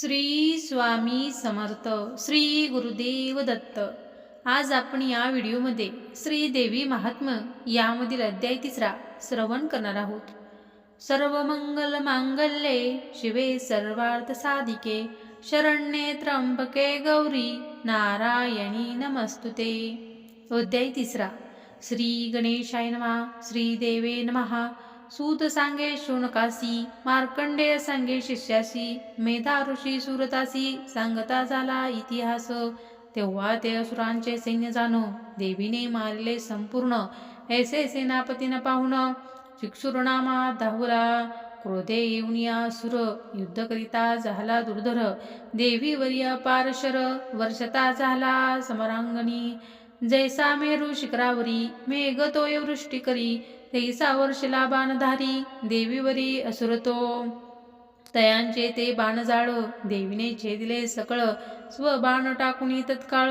श्री स्वामी समर्थ श्री गुरुदेव दत्त. आज आपण या व्हिडिओमध्ये श्रीदेवी महात्म महात्म्य यामधील अध्याय तिसरा श्रवण करणार आहोत. सर्व मंगल मांगल्ये शिवे सर्वार्थ साधिके. शरण्ये त्र्यंबके गौरी नारायणी नमस्तुते. अध्याय तिसरा. श्री गणेशाय नमः श्रीदेवे नमः. सूत सांगे शुनकासी मार्कंडेय सांगे शिष्यासी मेधा ऋषी सुरतासी सांगता झाला इतिहास. तेव्हा ते असुरांचे सैन्य जाणो देवीने मारले संपूर्ण. ऐसे सेनापतीनं पाहुण शिक्षुरनामा दाहुला क्रोधे येऊन या सुर युद्ध करिता झाला दुर्धर. देवी अपार पारशर वर्षता झाला समरांगणी. जैसा मेरू शिखरावरी मेघ तोय वृष्टी करी तैसा वर्षला बाणधारी देवीवरी असुरतो. तयांचे ते बाण जाळ देवीने छेदिले सकळ स्वबाण टाकून तत्काळ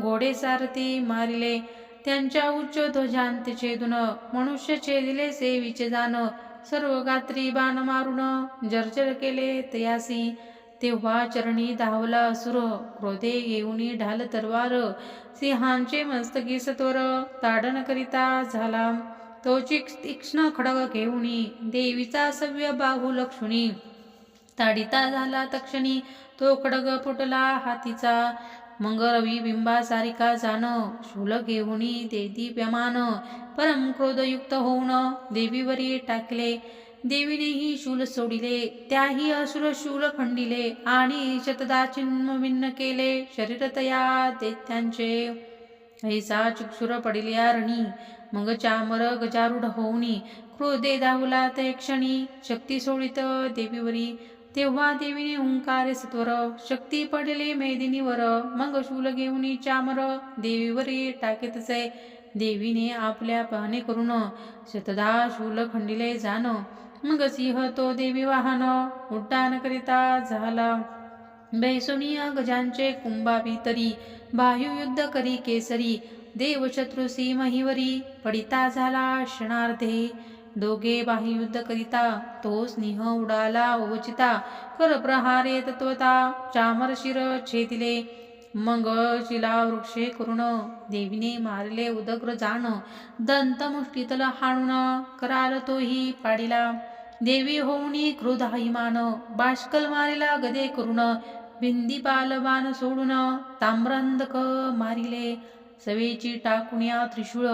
घोडे सारथी मारिले. त्यांच्या उच्च ध्वजांत छेदून मनुष्य छेदिले सेविचे जाण सर्व गात्री बाण मारून जर्जर केले तयासी. तेव्हा चरणी धावला असुर क्रोधे येऊनी ढाल तरवार सिंहांचे मस्तकी सत्वर ताडण करिता झाला. तो तीक्ष्ण खडग घेऊनी देवीचा सव्य बाहू लक्षुणी ताडिता झाला तक्षणी तो खडग फुटला हातीचा. मग रवी बिंबा सारिका जाण शूल घेऊनी देदी व्यमान परम क्रोधयुक्त होऊन देवीवरी टाकले. देवीनेही शूल सोडिले त्याही असुर शूल खंडिले आणि शतदा चिन्ह भिन्न केले. शरीर तया दैत्यांचे ऐसा चुक्षुर पडिल्या रणी मग चामर गजारूढ होऊनी क्रोधे दाहुला ते क्षणी शक्ती सोडित देवीवरी. तेव्हा देवीने हुंकार सत्वर शक्ती पडले मेदिनीवर मग शूल घेऊन चामर देवीवरी टाकेतसे. देवीने आपल्या पाहणे करून शतदा शूल खंडिले जाण मग सिंह तो देवी वाहन उड्डाण करिता झाला. बैसुनिया गजांचे कुंभावी तरी बाह्ययुद्ध करी केसरी देवशत्रु महिवरी पडिता झाला क्षणार्धे. दोघे बाह्ययुद्ध करिता तो स्नेह उडाला ओचिता कर प्रहारे तत्वता चामर शिर छेदिले. मग शिला वृक्षे करुण देवीने मारले उदग्र जाण दंतमुष्टीतल हाणून कराल तोही पाडिला. देवी होऊनी क्रोधाहिमान बाष्कल मारिला गदे करुण भिंदी बाण सोडून ताम्रांधक मारिले सवेची टाकुण्या त्रिशूळ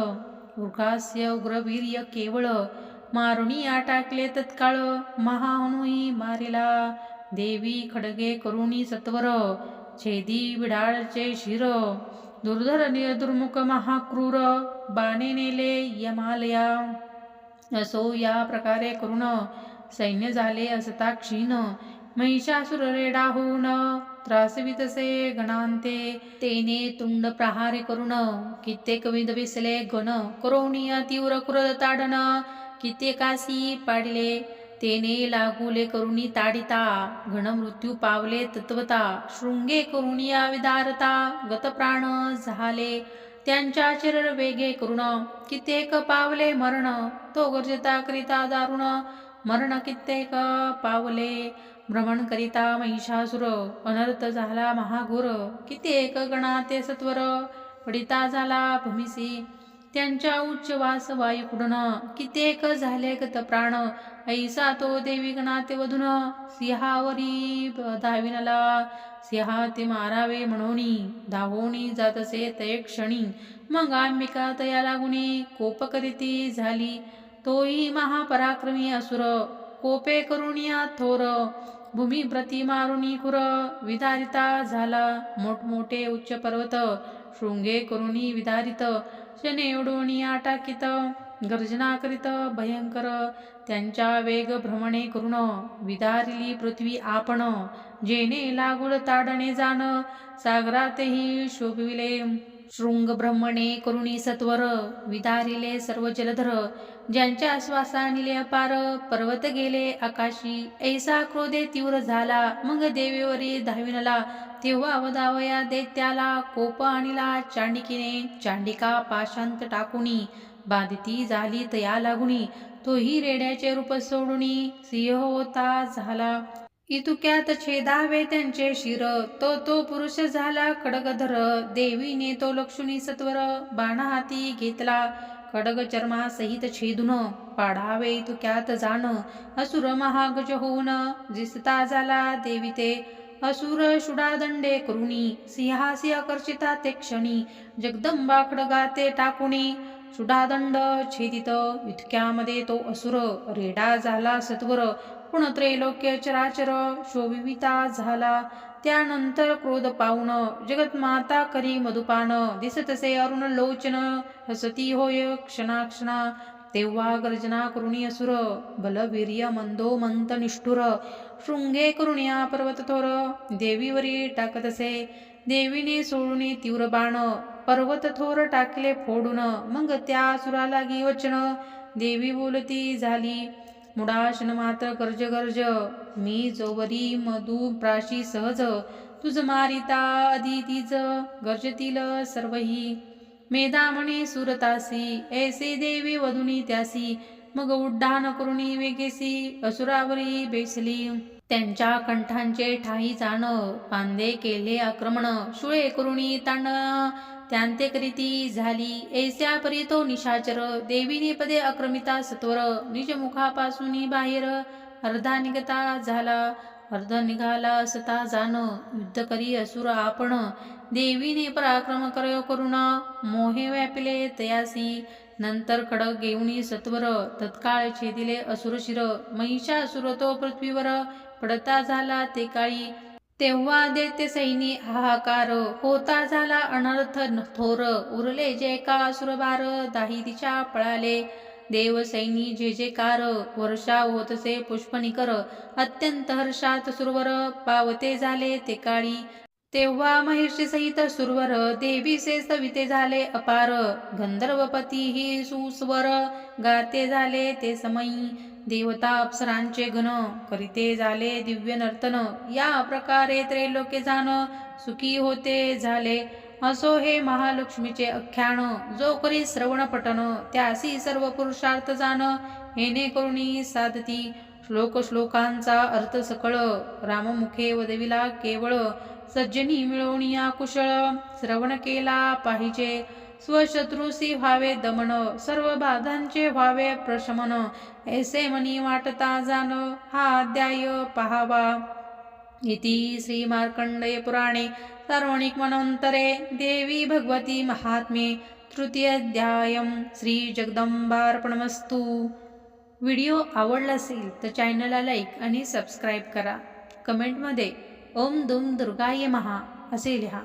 उर्गास्य उग्रवीर्य केवळ मारुणी टाकले तत्काळ महानुही मारिला देवी खडगे करुणी सत्वर छेदी विडाळचे शिर दुर्धर निर्दुर्मुख महाक्रूर बाणे नेले यमालया. असो या प्रकारे करुण सैन्य झाले असता क्षीण. महिषासुर रेडा होऊन त्रासवितसे गणांते. तेने तुंड प्रहारे करुण कित्येक विध विसले गण करोणीय तीव्र क्रोध ताडन कित्येकासी पाडले. तेने लागुले करुणी ताडिता घन मृत्यू पावले तत्वता. शृंगे करुणिया विदारता गतप्राण झाले. त्यांच्या शरीर वेगे करुण. कित्येक पावले मरण तो गर्जता करिता दारुण. मरण कित्येक पावले भ्रमण करिता महिषासुर. अनर्थ झाला महाघोर कित्येक गणाते सत्वर. पडिता झाला भूमिसी. त्यांच्या उच्च वास वायुकुडन कित्येक झाले गत प्राण. ऐसा तो देवी गणाते वधून. सिंहावरी धाविनला. सिंहा ते मारावे म्हणोनी धावोनी जातसे तय क्षणी. मग अंबिका तया लागुनी कोप करीती झाली. तोही महापराक्रमी असुर. कोपे करुणिया थोर. भूमी प्रती मारुनी खुर. विदारिता झाला. मोठमोठे उच्च पर्वत. शृंगे करुणी विदारित. शने उडवणी आटाकित. गर्जना करीत. भयंकर. त्यांच्या वेग भ्रमणे करुण. विदारिली पृथ्वी आपण. जेने लागुळ ताडणे जाण सागरातही शोभविले शृंग ब्रह्मणे करुणी सत्वर विदारिले सर्व जलधर ज्यांच्या श्वासानिले अपार पर्वत गेले आकाशी. ऐसा क्रोधे तीव्र झाला मग देवीवरी धाविनला. तेव्हा अवधावया दैत्याला कोप आणिला चांडिकीने. चांडिका पाशांत टाकुनी बाधिती झाली तया लागुनी. तोही रेड्याचे रूप सोडुनी सिंह होता झाला. इतुक्यात छेदावे त्यांचे शिर. तो तो पुरुष झाला खडगधर देवीने तो लक्ष्मी सत्वर बाण हाती घेतला. खडग चर्मा सहित छेदून पाडावे इतुक्यात जाण. असुर महागज होऊन दिसता झाला देवी ते. असुर शुडादंडे करुणी. सिंहासी आकर्षिता ते क्षणी. जगदंबा खडगाते टाकुणी. शुडादंड छेदित. इतक्यामध्ये तो असुर रेडा झाला सत्वर. पुण त्रैलोक्य चराचर शोभिविता झाला. त्यानंतर क्रोध पाऊन. जगतमाता करी मधुपान. दिसतसे अरुण लोचन. हसती होय क्षणाक्षणा. तेव्हा गर्जना करुणी असुर. बलवीर्य मंदो मंत निष्ठुर. शृंगे करुणिया पर्वत थोर. देवीवरी टाकतसे. देवीने सोडून तीव्र बाण. पर्वत थोर टाकले फोडून. मग त्या सुरा लागी वचन. देवी बोलती झाली मुडाशन मात्र गर्ज गर्ज मी जोवरी मधु प्राशी सहज तुझ मारिता अदितीज गर्जतील सर्वही. मेधामणे सुरतासी ऐसे देवी वधुनी त्यासी मग उड्डाण करुणी वेगेसी असुरावरी बेसली. त्यांच्या कंठांचे ठाई जाण पांदे केले आक्रमण शुळे करुणी तांड त्यांते करीती झाली. ऐस्या परी तो निशाचर देवीने पदे आक्रमिता सत्वर निज मुखापासून बाहेर अर्धा निघता झाला. अर्ध निघाला असता जाण युद्ध करी असुर आपण. देवीने पराक्रम करय करुण मोहे व्यापिले तयासी. नंतर खडक घेऊनी सत्वर तत्काळ छेदिले असुर शिर. महिषासुर तो पृथ्वीवर पडता झाला ते काळी. तेव्हा देते सैनी हाहाकार. होता झाला अनर्थ थोर. उरले जे का असुरबार दाही दिशा पळाले. देवसैनी जे जे कार वर्षा होतसे पुष्पनिकर अत्यंत हर्षात सुरवर पावते झाले ते काळी. तेव्हा महिषी सहित सुरवर देवीसे सविते झाले अपार. गंधर्वपती ही सुस्वर गाते झाले ते समयी. देवता अप्सरांचे घन करीते झाले दिव्य नर्तन. या प्रकारे त्रैलोके जाण सुखी होते झाले. असो हे महालक्ष्मीचे आख्यान जो करी श्रवण पठन त्यासी सर्व पुरुषार्थ जाण हेने करुणी साधती. श्लोक श्लोकांचा अर्थ सकळ राममुखे वदविला केवळ सज्जनी मिळवणिया कुशळ श्रवण केला पाहिजे. स्वशत्रुसी व्हावे दमन सर्व बाधांचे व्हावे प्रशमन ऐसे मनी वाटता जाण हा अध्याय पहावा. इति श्री मार्कंडेय सार्वणिक देवी भगवती महात्म्ये तृतीयाध्यायम श्रीजगदंबार्पणमस्तू व्हिडिओ आवडला असेल तर चॅनलला लाईक आणि सबस्क्राईब करा. कमेंटमध्ये ओम दुम दुर्गाय महा असे लिहा.